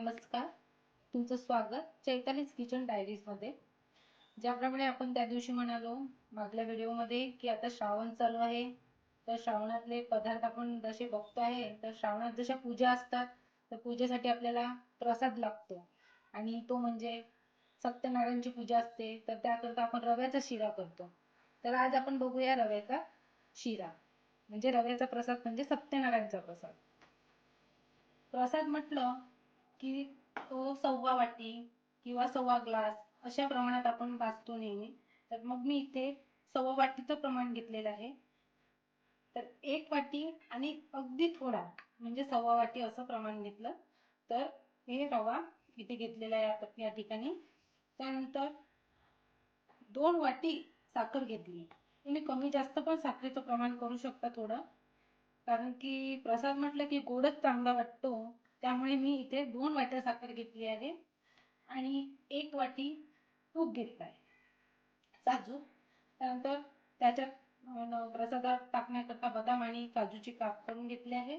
नमस्कार. तुमचं स्वागत चैतालीस किचन डायरीजमध्ये. ज्याप्रमाणे आपण त्या दिवशी म्हणालो मागल्या व्हिडिओमध्ये की आता श्रावण चालू आहे. तर श्रावणातले पदार्थ आपण जसे बघतो आहे तर श्रावणात जशा पूजा असतात तर पूजेसाठी आपल्याला प्रसाद लागतो. आणि तो म्हणजे सत्यनारायणची पूजा असते तर त्याकरता आपण रव्याचा शिरा करतो. तर आज आपण बघूया रव्याचा शिरा. म्हणजे रव्याचा प्रसाद म्हणजे सत्यनारायणचा प्रसाद. प्रसाद म्हटलं की तो सव्वा वाटी किंवा सव्वा ग्लास अशा प्रमाणात आपण भाजतो नेहमी. तर मग मी इथे सव्वा वाटीचं प्रमाण घेतलेलं आहे. तर एक वाटी आणि अगदी थोडा म्हणजे सव्वा वाटी असं प्रमाण घेतलं. तर हे रवा इथे घेतलेला आहे या ठिकाणी. त्यानंतर दोन वाटी साखर घेतली. तुम्ही कमी जास्त पण साखरेचं प्रमाण करू शकता थोडं. कारण की प्रसाद म्हटलं की गोडच चांगला वाटतो. त्यामुळे मी इथे दोन वाट्या साखर घेतली आहे. आणि एक वाटी तूप घेतलं आहे. साजू त्यानंतर त्याच्यात प्रसादात टाकण्याकरता बदाम आणि काजूची काप करून घेतली आहे.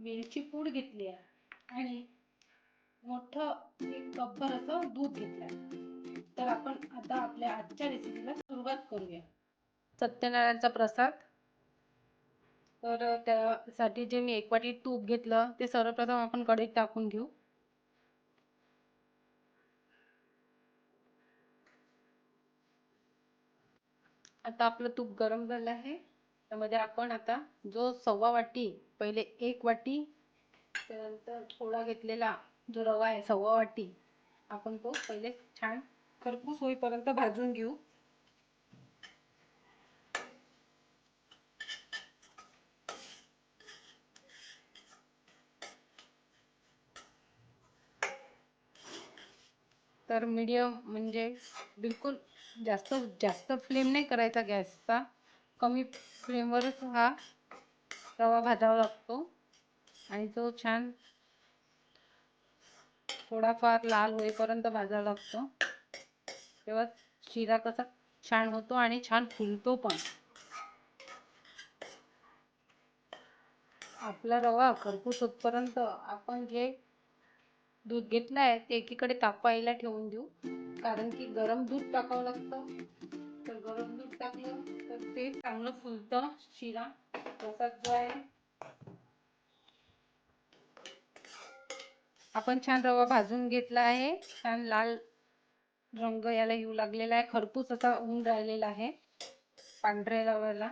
वेलची पूड घेतली आहे. आणि मोठं एक कपभर असं दूध घेतलं आहे. तर आपण आता आपल्या आजच्या रेसिपीला सुरुवात करूया. सत्यनारायणचा प्रसाद. तर त्यासाठी जे मी एक वाटी तूप घेतलं ते सर्वप्रथम आपण कढईत टाकून घेऊ. आता आपलं तूप गरम झालं आहे. त्यामध्ये आपण आता जो सव्वा वाटी पहिले एक वाटी त्यानंतर थोडा घेतलेला जो रवा आहे सव्वा वाटी आपण तो पहिले छान खरपूस होईपर्यंत भाजून घेऊ. तर मीडियम म्हणजे बिलकुल जास्त जास्त फ्लेम नाही करायचा गॅसचा कमी फ्लेमवरच हा रवा भाजावा लागतो. आणि तो छान थोडाफार लाल होईपर्यंत भाजावा लागतो. तेव्हा शिरा कसा छान होतो आणि छान फुलतो पण. आपला रवा खरपूस होतपर्यंत आपण जे दूध घेतलं आहे ते एकीकडे तापायला ठेवून देऊ. कारण की गरम दूध टाकावं लागतं. तर गरम दूध टाकलं तर ते चांगलं फुलतं शिरा. तसाच जो आहे. आपण छान रवा भाजून घेतला आहे. छान लाल रंग याला येऊ लागलेला आहे. खरपूस असा ऊन राहिलेला आहे. पांढऱ्या रव्याला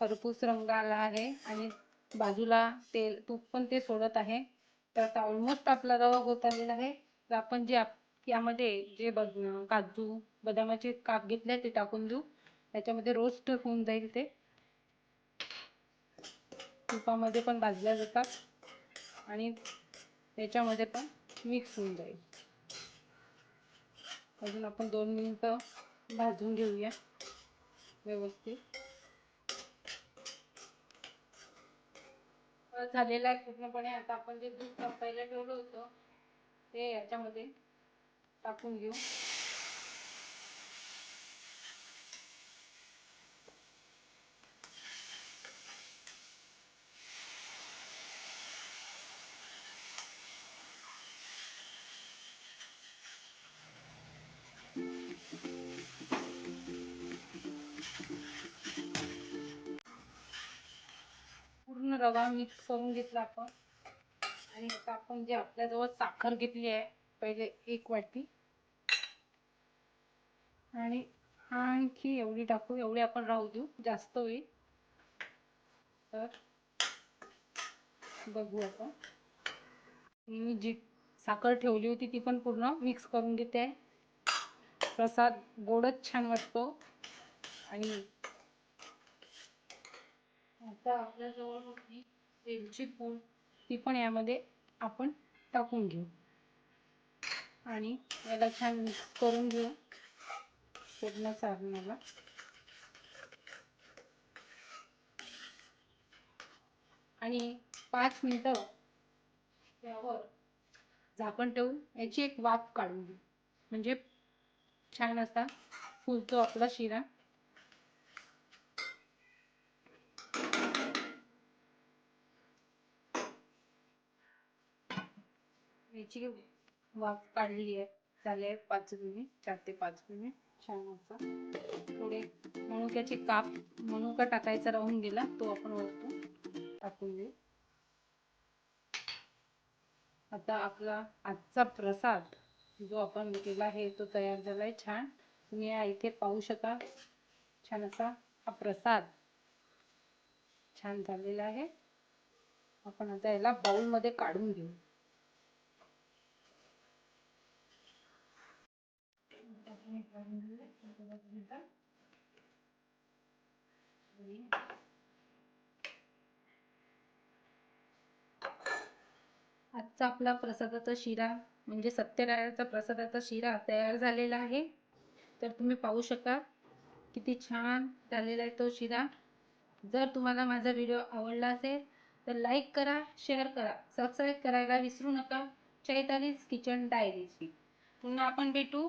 खरपूस रंग आला आहे. आणि बाजूला तेल तूप पण ते सोडत आहे. तर आता ऑलमोस्ट आपला रवा होत आलेला आहे. तर आपण जे यामध्ये जे बघ काजू बदामाचे काप घेतले ते टाकून देऊ. त्याच्यामध्ये रोस्ट होऊन जाईल ते. तुपामध्ये पण भाजल्या जातात. आणि त्याच्यामध्ये पण मिक्स होऊन जाईल. अजून आपण दोन मिनिटं भाजून घेऊया व्यवस्थित. झालेला आहे पूर्णपणे. आता आपण जे दूध तापायला ठेवलं होतं ते याच्यामध्ये टाकून घेऊ. रवा मिक्स करून घेतला आपण. आणि आता आपण जे आपल्याजवळ साखर घेतली आहे पहिले एक वाटी. आणि आणखी एवढी टाकू एवढी आपण राहू देऊ जास्त होईल. तर बघू आपण. मी जी साखर ठेवली होती ती पण पूर्ण मिक्स करून घेते. प्रसाद गोडच छान वाटतो. आणि आता आपल्याजवळ होती वेलची पूड. ती पण यामध्ये आपण टाकून घेऊ. आणि याला छान मिक्स करून घेऊ. पूर्ण सारणाला. आणि पाच मिनटं त्यावर झाकण ठेवून याची एक वाफ काढून घेऊ. म्हणजे छान असा फुलतो आपला शिरा. याची वाफ काढली आहे. झाले आहे पाच मिनिट चार ते पाच मिनिट. छान असं. थोडे मनुक्याचे काप मनुका टाकायचा राहून गेला तो आपण वरतून टाकून देऊ. आता आपला आजचा प्रसाद जो आपण केला आहे तो तयार झालाय. छान. तुम्ही या इथे पाहू शकाल. छान असा हा प्रसाद छान झालेला आहे. आपण आता याला बाउलमध्ये काढून घेऊ. आजचा आपला प्रसादाचा शिरा म्हणजे सत्यनारायणाचा प्रसादाचा शिरा तयार झालेला आहे. तर तुम्ही पाहू शकाल किती छान झालेला आहे तो शिरा. जर तुम्हाला माझा व्हिडिओ आवडला असेल तर लाईक करा शेअर करा सबस्क्राईब करायला विसरू नका. चैतालीज किचन डायरीची. पुन्हा आपण भेटू.